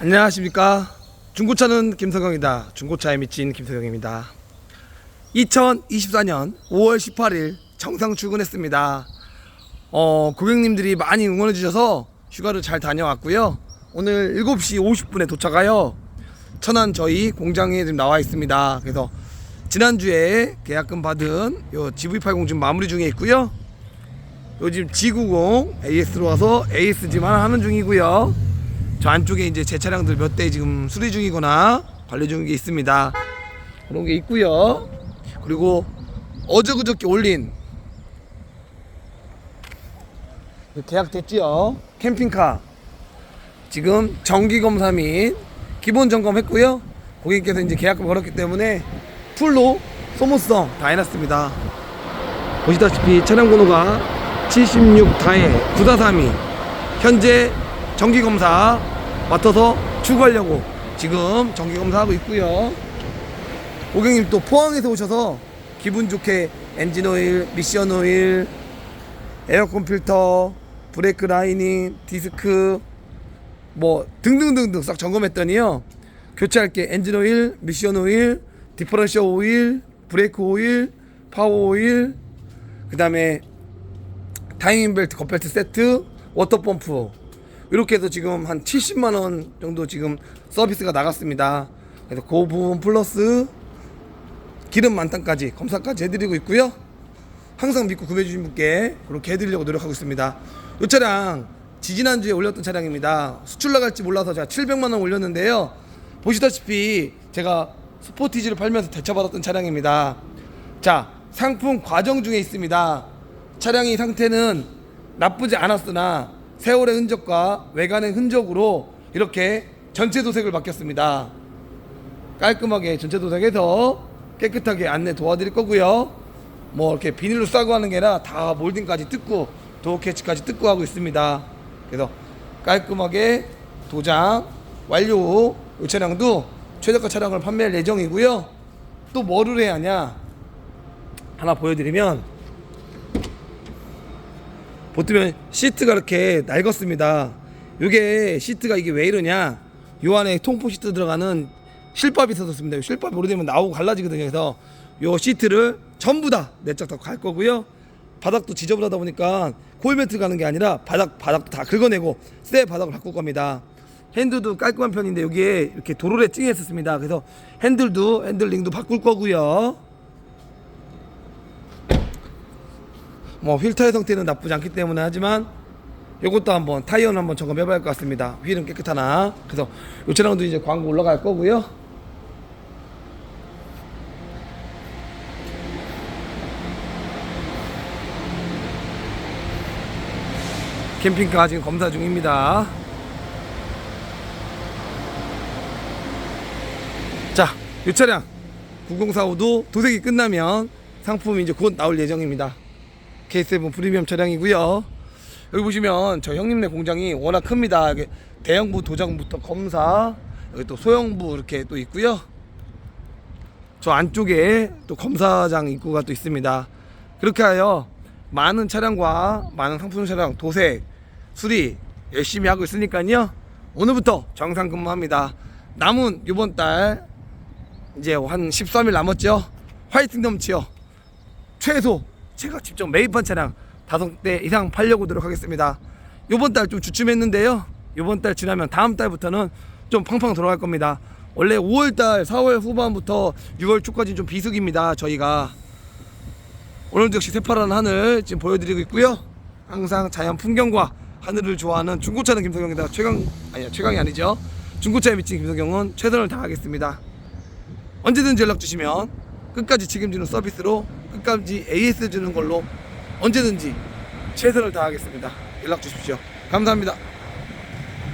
안녕하십니까? 중고차는 김성경이다. 중고차에 미친 김성경입니다. 2024년 5월 18일 정상 출근했습니다. 어, 고객님들이 많이 응원해 주셔서 휴가를 잘 다녀왔고요. 오늘 7시 50분에 도착하여 천안 저희 공장에 지금 나와 있습니다. 그래서 지난주에 계약금 받은 요 GV80 지금 마무리 중에 있고요. 요즘 G90 AS로 와서 AS지만 하는 중이고요 저 안쪽에 이제 제 차량들 몇 대 지금 수리 중이거나 관리 중인 게 있습니다. 그런 게 있고요. 그리고 어제 그저께 올린 그 계약됐지요. 캠핑카 지금 정기 검사 및 기본 점검했고요. 고객님께서 이제 계약금 걸었기 때문에 풀로 소모성 다 해놨습니다. 보시다시피 차량 번호가 76 다해 9432 현재 정기 검사 맡아서 출고하려고 지금 정기 검사하고 있고요. 고객님 또 포항에서 오셔서 기분 좋게 엔진 오일, 미션 오일, 에어컨 필터, 브레이크 라이닝, 디스크 뭐 등등등등 싹 점검했더니요. 교체할 게 엔진 오일, 미션 오일, 디퍼런셜 오일, 브레이크 오일, 파워 오일, 그 다음에 타이밍 벨트, 겉벨트 세트, 워터 펌프 이렇게 해서 지금 한 70만 원 정도 지금 서비스가 나갔습니다. 그래서 그 부분 플러스 기름 만땅까지 검사까지 해드리고 있고요. 항상 믿고 구매해 주신 분께 그렇게 해드리려고 노력하고 있습니다. 이 차량 지지난주에 올렸던 차량입니다. 수출 나갈지 몰라서 제가 700만 원 올렸는데요. 보시다시피 제가 스포티지를 팔면서 대처받았던 차량입니다. 자, 상품 과정 중에 있습니다. 차량의 상태는 나쁘지 않았으나 세월의 흔적과 외관의 흔적으로 이렇게 전체 도색을 맡겼습니다. 깔끔하게 전체 도색해서 깨끗하게 안내 도와드릴 거고요. 뭐 이렇게 비닐로 싸고 하는 게 아니라 다 몰딩까지 뜯고 도어 캐치까지 뜯고 하고 있습니다. 그래서 깔끔하게 도장 완료. 이 차량도 최저가 차량을 판매할 예정이고요. 또 뭐를 해야 하냐? 하나 보여드리면 보시면 시트가 이렇게 낡았습니다. 이게 시트가 이게 왜 이러냐? 요 안에 통풍 시트 들어가는 실밥이 있었습니다. 요 실밥이 오래되면 나오고 갈라지거든요. 그래서 요 시트를 전부 다 내적 다 갈 거고요. 바닥도 지저분하다 보니까 코일 매트 가는 게 아니라 바닥 바닥도 다 긁어내고 새 바닥을 바꿀 겁니다. 핸들도 깔끔한 편인데 여기에 이렇게 도로에 찡했었습니다. 그래서 핸들도 핸들링도 바꿀 거고요. 뭐 휠타의 상태는 나쁘지 않기 때문에 하지만 이것도 한번 타이어는 한번 점검해 봐야 할 것 같습니다. 휠은 깨끗하나. 그래서 이 차량도 이제 광고 올라갈 거고요. 캠핑카 지금 검사 중입니다. 자, 이 차량 9045도 도색이 끝나면 상품이 이제 곧 나올 예정입니다. K7 프리미엄 차량이고요. 여기 보시면 저 형님네 공장이 워낙 큽니다. 여기 대형부 도장부터 검사, 여기 또 소형부 이렇게 또 있고요. 저 안쪽에 또 검사장 입구가 또 있습니다. 그렇게 하여 많은 차량과 많은 상품 차량 도색, 수리 열심히 하고 있으니까요. 오늘부터 정상 근무합니다. 남은 이번 달 이제 한 13일 남았죠. 화이팅 넘치요. 최소 제가 직접 매입한 차량 다섯 대 이상 팔려고 노력하겠습니다. 이번 달 좀 주춤했는데요. 이번 달 지나면 다음 달부터는 좀 팡팡 돌아갈 겁니다. 원래 5월 달, 4월 후반부터 6월 초까지 좀 비수기입니다. 저희가 오늘도 역시 새파란 하늘 지금 보여드리고 있고요. 항상 자연 풍경과 하늘을 좋아하는 중고차는 김성경이다. 최강 아니야 최강이 아니죠. 중고차에 미친 김성경은 최선을 다하겠습니다. 언제든지 연락 주시면 끝까지 책임지는 서비스로 끝까지 AS 주는 걸로 언제든지 최선을 다하겠습니다. 연락 주십시오. 감사합니다.